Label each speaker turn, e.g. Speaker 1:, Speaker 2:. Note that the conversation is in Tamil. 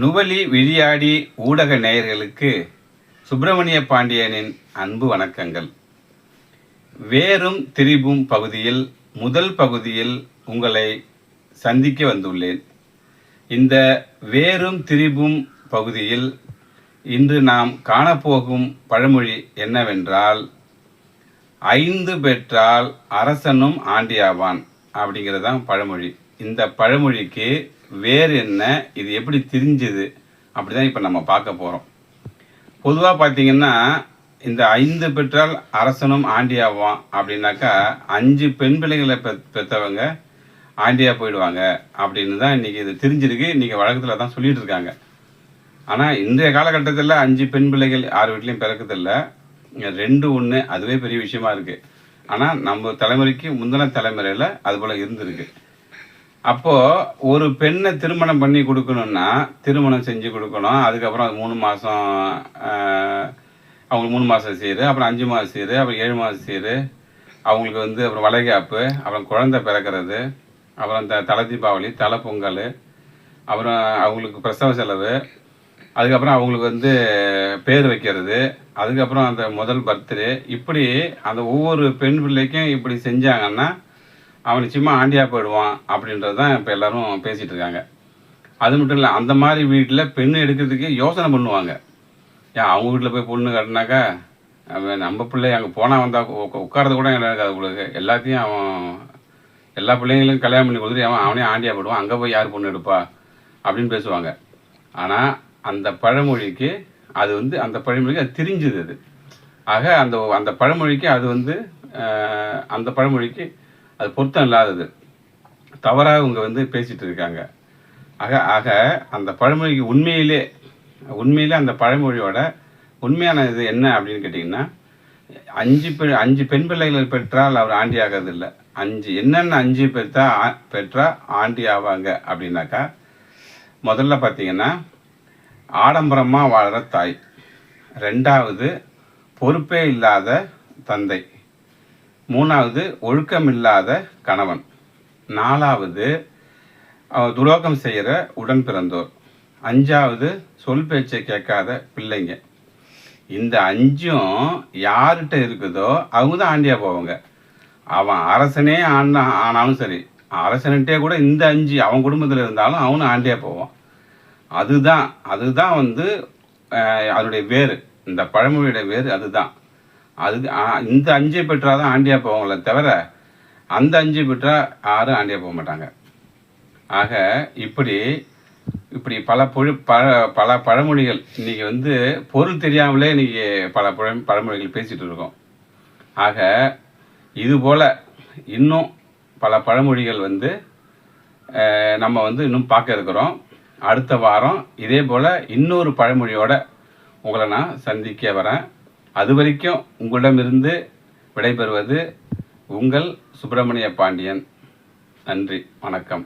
Speaker 1: நுவலி விழியாடி ஊடக நேயர்களுக்கு சுப்பிரமணிய பாண்டியனின் அன்பு வணக்கங்கள். வேறும் திரிபும் பகுதியில் முதல் பகுதியில் உங்களை சந்திக்க வந்துள்ளேன். இந்த வேறும் திரிபும் பகுதியில் இன்று நாம் காணப்போகும் பழமொழி என்னவென்றால் ஐந்து பெற்றால் அரசனும் ஆண்டியாவான் அப்படிங்கிறது தான் பழமொழி. இந்த பழமொழிக்கு வேறு என்ன இது எப்படி தெரிஞ்சுது அப்படி தான் இப்போ நம்ம பார்க்க போகிறோம் பொதுவாக பார்த்தீங்கன்னா இந்த ஐந்து பெற்றால் அரசனும் ஆண்டியாவான் அப்படின்னாக்கா அஞ்சு பெண் பிள்ளைகளை பெ பெற்றவங்க ஆண்டியா போயிடுவாங்க அப்படின்னு தான் இன்றைக்கி இது தெரிஞ்சிருக்கு. இன்றைக்கி வழக்கத்தில் தான் சொல்லிகிட்டு இருக்காங்க. ஆனால் இன்றைய காலகட்டத்தில் அஞ்சு பெண் பிள்ளைகள் யார் வீட்லேயும் பிறக்கதில்லை ரெண்டு ஒன்று அதுவே பெரிய விஷயமா இருக்குது ஆனால் நம்ம தலைமுறைக்கு முந்தின தலைமுறையில் அது போல் இருந்திருக்கு. அப்போது ஒரு பெண்ணை திருமணம் பண்ணி கொடுக்கணுன்னா திருமணம் செஞ்சு கொடுக்கணும். அதுக்கப்புறம் மூணு மாதம் அவங்களுக்கு மூணு மாதம் சீரு அப்புறம் அஞ்சு மாதம் சீரு அப்புறம் ஏழு மாதம் சீரு. அவங்களுக்கு வந்து அப்புறம் வளைகாப்பு அப்புறம் குழந்தை பிறக்கிறது அப்புறம் த தலை தீபாவளி தலை பொங்கல் அப்புறம் அவங்களுக்கு பிரசவ செலவு அதுக்கப்புறம் அவங்களுக்கு வந்து பேர் வைக்கிறது அதுக்கப்புறம் அந்த முதல் பர்த்டே. இப்படி அந்த ஒவ்வொரு பெண் பிள்ளைக்கும் இப்படி செஞ்சாங்கன்னா அவன் சும்மா ஆண்டியா போயிடுவான் அப்படின்றது தான் இப்போ எல்லாரும் பேசிகிட்டு இருக்காங்க. அது மட்டும் இல்லை அந்த மாதிரி வீட்டில் பெண் எடுக்கிறதுக்கு யோசனை பண்ணுவாங்க. ஏன் அவங்க வீட்டில் போய் பொண்ணு கட்டினாக்கா அவன் நம்ம பிள்ளை அங்கே போனால் வந்தால் உட்காரது கூட எனக்கு இருக்காது உங்களுக்கு எல்லாத்தையும் அவன் எல்லா பிள்ளைங்களும் கல்யாணம் பண்ணி கொடுத்துட்டு அவன் அவனே ஆண்டியா போயிடுவான். அங்கே போய் யார் பொண்ணு எடுப்பா? அப்படின்னு பேசுவாங்க. ஆனால் அந்த பழமொழிக்கு அது வந்து அந்த பழமொழிக்கு அது தெரிஞ்சுது அது. ஆக அந்த அந்த பழமொழிக்கு அது வந்து அந்த பழமொழிக்கு அது பொருத்தம் இல்லாதது. தவறாக இவங்க வந்து பேசிகிட்டு இருக்காங்க. ஆக ஆக அந்த பழமொழிக்கு உண்மையிலே உண்மையிலே அந்த பழமொழியோட உண்மையான இது என்ன அப்படின்னு கேட்டிங்கன்னா அஞ்சு பெண் அஞ்சு பெண் பிள்ளைகள் பெற்றால் அவர் ஆண்டி ஆகிறது இல்லை அஞ்சு என்னென்ன அஞ்சு பெற்றா ஆ- பெற்றா ஆண்டி ஆவாங்க அப்படின்னாக்கா முதல்ல பார்த்தீங்கன்னா ஆடம்பரமாக வாழ்கிற தாய். ரெண்டாவது பொறுப்பே இல்லாத தந்தை. மூணாவது ஒழுக்கமில்லாத கணவன். நாலாவது துரோகம் செய்கிற உடன் பிறந்தோர். அஞ்சாவது சொல் பேச்சை கேட்காத பிள்ளைங்க. இந்த அஞ்சும் யார்கிட்ட இருக்குதோ அவங்க தான் ஆண்டியா போவாங்க. அவன் அரசனே ஆனா ஆனாலும் சரி அரசன்கிட்டே கூட இந்த அஞ்சு அவன் குடும்பத்தில் இருந்தாலும் அவனும் ஆண்டியாக போவான். அதுதான் அதுதான் வந்து அதனுடைய வேறு. இந்த பழமொழியோட வேறு அதுதான். அது ஆ- இந்த அஞ்சை பெற்றாதான் ஆண்டியா போவாங்களே தவிர அந்த அஞ்சு பெற்றால் யாரும் ஆண்டியா போக மாட்டாங்க. ஆக இப்படி இப்படி பல பொழு பழ பல பழமொழிகள் இன்றைக்கி வந்து பொருள் தெரியாமலே இன்றைக்கி பல பழ பழமொழிகள் பேசிகிட்டு இருக்கோம். ஆக இதுபோல் இன்னும் பல பழமொழிகள் வந்து நம்ம வந்து இன்னும் பார்க்க இருக்கிறோம். அடுத்த வாரம் இதே போல் இன்னொரு பழமொழியோட உங்களை நான் சந்திக்க வரேன். அது வரைக்கும் உங்களிடமிருந்து விடைபெறுவது உங்கள் சுப்பிரமணிய பாண்டியன். நன்றி வணக்கம்.